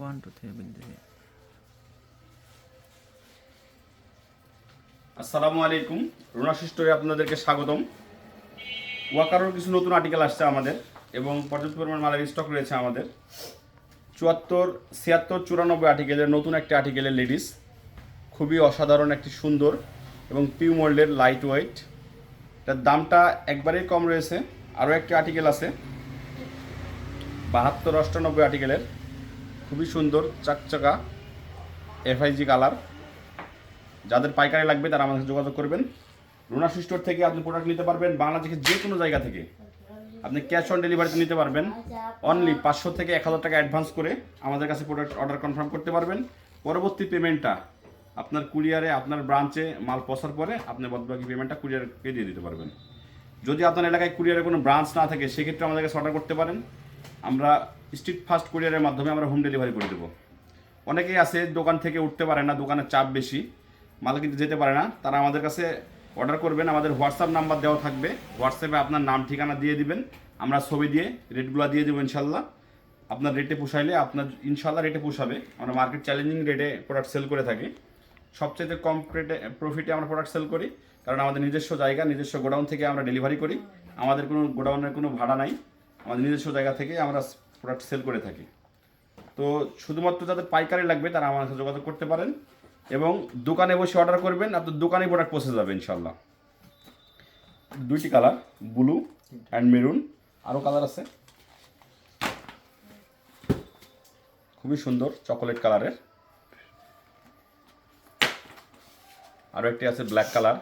One two three বিদ্যুৎ আসসালামু আলাইকুম রুনা স্টোরে আপনাদেরকে স্বাগতম। ওয়াকারোর কিছু নতুন আর্টিকেল আসছে আমাদের এবং পর্যাপ্ত পরিমাণ মালের স্টক রয়েছে আমাদের। চুয়াত্তর, ছিয়াত্তর, চুরানব্বই আর্টিকেলের নতুন একটি আর্টিকেলের লেডিস খুবই অসাধারণ একটি সুন্দর এবং পিউ মোল্ডের লাইট ওয়েট এটার দামটা একবারেই কম রয়েছে। আরও একটি আর্টিকেল আছে। বাহাত্তর, অষ্টানব্বই আর্টিকেলের খুবই সুন্দর, চাকচাকা এফআইজি কালার যাদের পাইকারি লাগবে তারা আমাদের যোগাযোগ করবেন। রুনা স্টোর থেকে আপনি প্রোডাক্ট নিতে পারবেন, বাংলাদেশের যে কোনো জায়গা থেকে। আপনি ক্যাশ অন ডেলিভারিতে নিতে পারবেন। অনলি পাঁচশো থেকে এক হাজার টাকা অ্যাডভান্স করে আমাদের কাছে প্রোডাক্ট অর্ডার কনফার্ম করতে পারবেন। পরবর্তী পেমেন্টটা আপনার কুরিয়ারে আপনার ব্রাঞ্চে মাল পৌঁছার পরে আপনি বাদবাকি পেমেন্টটা কুরিয়ারকে দিয়ে দিতে পারবেন। যদি আপনার এলাকায় কুরিয়ারে কোনো ব্রাঞ্চ না থাকে, সেক্ষেত্রে আমাদের কাছে অর্ডার করতে পারেন। আমরা স্ট্রিট ফাস্ট কুরিয়ারের মাধ্যমে আমরা হোম ডেলিভারি করে দেবো। অনেকেই আছে, দোকান থেকে উঠতে পারে না, দোকানের চাপ বেশি, মাল কিন্তু যেতে পারে না। তারা আমাদের কাছে অর্ডার করবেন, আমাদের হোয়াটসঅ্যাপ নাম্বার দেওয়া থাকবে। হোয়াটসঅ্যাপে আপনার নাম, ঠিকানা দিয়ে দিবেন। আমরা ছবি দিয়ে রেটগুলো দিয়ে দেবো ইনশাল্লাহ আপনার রেটে পোষাইলে আপনার ইনশাল্লাহ রেটে পোষাবে। আমরা মার্কেট চ্যালেঞ্জিং রেটে প্রোডাক্ট সেল করে থাকি। সবচেয়ে কম রেটে প্রফিটে আমরা প্রোডাক্ট সেল করি। কারণ আমাদের নিজস্ব জায়গা, নিজস্ব গোডাউন থেকে আমরা ডেলিভারি করি। আমাদের কোনো গোডাউনের কোনো ভাড়া নাই। আমাদের নিজস্ব জায়গা থেকে আমরা প্রোডাক্ট সেল করে থাকি। তো শুধুমাত্র যাদের পাইকারি লাগবে তারা আমার সাথে যোগাযোগ করতে পারেন এবং দোকানে বসে অর্ডার করবেন আপনার দোকানে প্রোডাক্ট পৌঁছে যাবে ইনশাল্লাহ দুইটি কালার ব্লু অ্যান্ড মেরুন আরও কালার আছে। খুবই সুন্দর চকোলেট কালারের আরও একটি আছে ব্ল্যাক কালার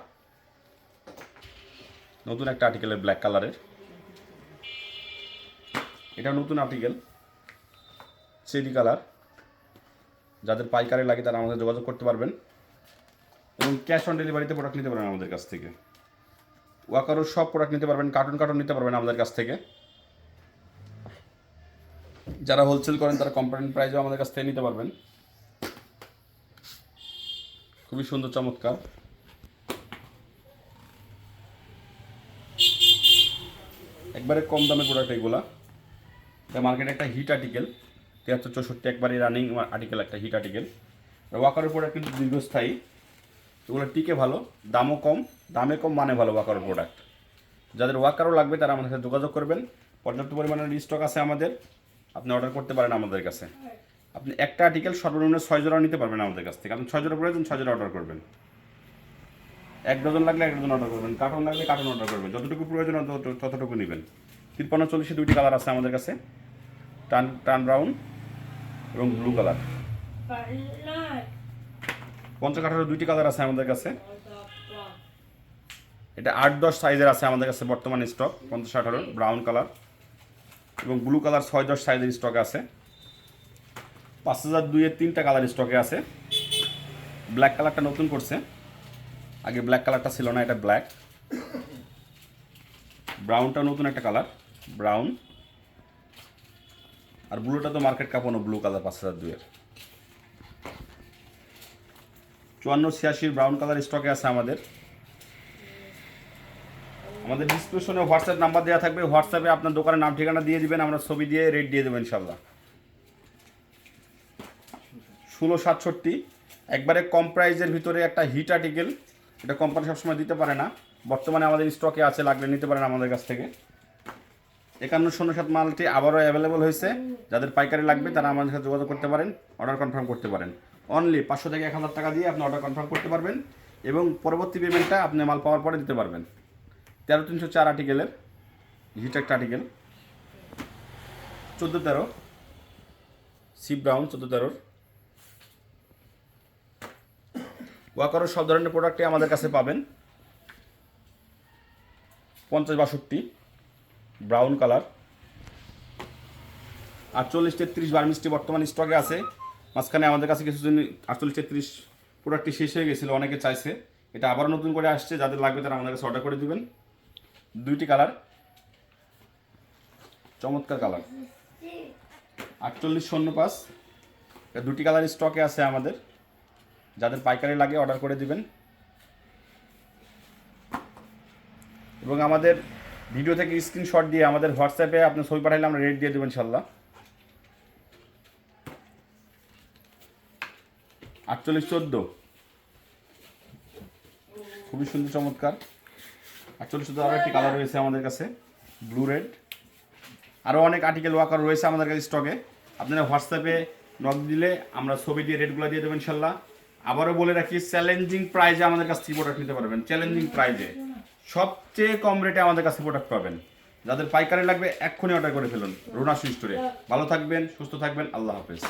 নতুন একটা আর্টিকেলের ব্ল্যাক কালারের এটা নতুন আর্টিকেল চেরি কালার যাদের পাইকারি লাগে তারা আমাদের যোগাযোগ করতে পারবেন। এবং ক্যাশ অন ডেলিভারিতে প্রোডাক্ট নিতে পারবেন আমাদের কাছ থেকে। ওয়াকারও সব প্রোডাক্ট নিতে পারবেন কার্টুন কার্টুন নিতে পারবেন আমাদের কাছ থেকে। যারা হোলসেল করেন তারা কোম্পানি প্রাইজও আমাদের কাছ থেকে নিতে পারবেন। খুবই সুন্দর, চমৎকার। একবারে কম দামের প্রোডাক্ট এগুলা। মার্কেটে একটা হিট আর্টিকেল তিয়াত্তর চৌষট্টি একবারই রানিং আর্টিকেল একটা হিট আর্টিকেল ওয়াকারের প্রোডাক্ট কিন্তু দীর্ঘস্থায়ী। এগুলো টিকে ভালো, দামও কম, দামে কম মানে ভালো ওয়াকারের প্রোডাক্ট যাদের ওয়াকারও লাগবে তারা আমাদের সাথে যোগাযোগ করবেন। পর্যাপ্ত পরিমাণের স্টক আছে আমাদের। আপনি অর্ডার করতে পারেন আমাদের কাছে। আপনি একটা আর্টিকেল সর্বনিম্ন ছয় জোড়া নিতে পারবেন আমাদের কাছ থেকে। আপনি ছয় জোড়া প্রয়োজন, ছয় জোড়া অর্ডার করবেন। এক ডজন লাগলে এক ডজন অর্ডার করবেন। কার্টন লাগলে কার্টন অর্ডার করবেন। যতটুকু প্রয়োজন তত- ততটুকু নেবেন। তিরপান্ন চল্লিশে দুইটি কালার আছে আমাদের কাছে। টান টান ব্রাউন এবং ব্লু কালার পঞ্চাশ আঠারো দুইটি কালার আছে আমাদের কাছে। এটা আট দশ সাইজের আছে আমাদের কাছে বর্তমান স্টক পঞ্চাশ আঠারো ব্রাউন কালার এবং ব্লু কালার ছয় দশ সাইজের স্টক আছে। পাঁচ হাজার দুইয়ের তিনটা কালার স্টকে আছে। ব্ল্যাক কালারটা নতুন করছে। আগে ব্ল্যাক কালারটা ছিল না, এটা ব্ল্যাক ব্রাউনটা নতুন একটা কালার ব্রাউন আর ব্লুটা তো মার্কেট কাপানো ব্লু কালার, পাঁচ হাজার দুইয়ের। চুয়ান্ন ছিয়াশির ব্রাউন কালার স্টকে আছে আমাদের। আমাদের ডিসক্রিপশনে হোয়াটসঅ্যাপ নাম্বার দেওয়া থাকবে। হোয়াটসঅ্যাপে আপনার দোকানের নাম, ঠিকানা দিয়ে দিবেন, আমরা ছবি দিয়ে রেট দিয়ে দেবো ইনশাল্লাহ ষোলো, সাতষট্টি, একবারে কম প্রাইজের ভিতরে একটা হিট আর্টিকেল, এটা কোম্পানি সবসময় দিতে পারে না। বর্তমানে আমাদের স্টকে আছে, লাগলে নিতে পারেন আমাদের কাছ থেকে। একান্ন শূন্য সাত মালটি আবারও অ্যাভেলেবল হয়েছে। যাদের পাইকারি লাগবে, তারা আমাদের সাথে যোগাযোগ করতে পারেন অর্ডার কনফার্ম করতে পারেন। অনলি পাঁচশো থেকে এক হাজার টাকা দিয়ে আপনি অর্ডার কনফার্ম করতে পারবেন এবং পরবর্তী পেমেন্টটা আপনি মাল পাওয়ার পরে দিতে পারবেন। তেরো তিনশো চার আর্টিকেলের হিট একটা আর্টিকেল চোদ্দ তেরো সি ব্রাউন চোদ্দ তেরোর। ওয়াকারও সব ধরনের প্রোডাক্টই আমাদের কাছে পাবেন। পঞ্চাশ বাষট্টি। Brown colour. আটচল্লিশ তেত্রিশ বার্মিসটি বর্তমান স্টকে আছে। মাঝখানে আমাদের কাছে কিছুদিন আটচল্লিশ তেত্রিশ প্রোডাক্টটি শেষ হয়ে গেছিল, অনেকে চাইছে। এটা আবারও নতুন করে আসছে, যাদের লাগবে তারা আমাদের কাছে অর্ডার করে দিবেন। দুইটি কালার। চমৎকার কালার। আটচল্লিশ শূন্য পাঁচ। দুটি কালার স্টকে আছে আমাদের। যাদের পাইকারি লাগে অর্ডার করে দিবেন। এবং আমাদের ভিডিও থেকে স্ক্রিনশট দিয়ে আমাদের হোয়াটসঅ্যাপে আপনি ছবি পাঠাইলে আমরা রেট দিয়ে দেবেন ইনশাল্লাহ আটচল্লিশ চোদ্দ। খুবই সুন্দর, চমৎকার। আটচল্লিশ চোদ্দ আরও একটি কালার রয়েছে আমাদের কাছে ব্লু রেড আরও অনেক আর্টিকেল ওয়াকার রয়েছে আমাদের কাছে স্টকে আপনারা হোয়াটসঅ্যাপে নক দিলে আমরা ছবি দিয়ে রেটগুলো দিয়ে দেবো ইনশাল্লাহ আবারও বলে রাখি চ্যালেঞ্জিং প্রাইজে আমাদের কাছ থেকে প্রোডাক্ট নিতে পারবেন চ্যালেঞ্জিং প্রাইজে সবচেয়ে কম রেটে আমাদের কাছে প্রোডাক্ট পাবেন। যাদের পাইকারি লাগবে এক্ষুনি অর্ডার করে ফেলুন। রুনা সুইস্টোরে ভালো থাকবেন, সুস্থ থাকবেন। আল্লাহ হাফেজ।